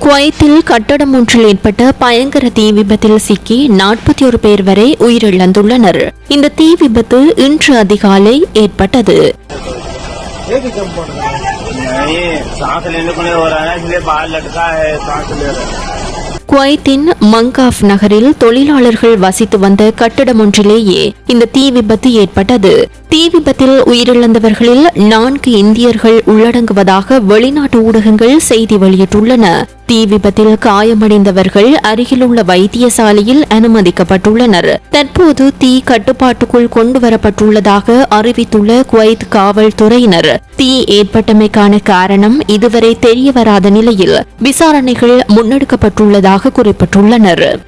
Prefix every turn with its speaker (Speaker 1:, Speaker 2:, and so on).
Speaker 1: குவைத்தில் கட்டடம் ஒன்றில் ஏற்பட்ட பயங்கர தீ விபத்தில் சிக்கி நாற்பத்தி ஒரு பேர் வரை உயிரிழந்துள்ளனர். இந்த தீ விபத்து இன்று அதிகாலை ஏற்பட்டது. குவைத்தின் மங்காஃப் நகரில் தொழிலாளர்கள் வசித்து வந்த கட்டடம் ஒன்றிலேயே இந்த தீ விபத்து ஏற்பட்டது. தீ விபத்தில் உயிரிழந்தவர்களில் நான்கு இந்தியர்கள் உள்ளடங்குவதாக வெளிநாட்டு ஊடகங்கள் செய்தி வெளியிட்டுள்ளன. தீ விபத்தில் காயமடைந்தவர்கள் அருகிலுள்ள வைத்தியசாலையில் அனுமதிக்கப்பட்டுள்ளனர். தற்போது தீ கட்டுப்பாட்டுக்குள் கொண்டுவரப்பட்டுள்ளதாக அறிவித்துள்ள குவைத் காவல்துறையினர் தீ ஏற்பட்டமைக்கான காரணம் இதுவரை தெரியவராத நிலையில் விசாரணைகள் முன்னெடுக்கப்பட்டுள்ளதாக குறிப்பிட்டுள்ளனர்.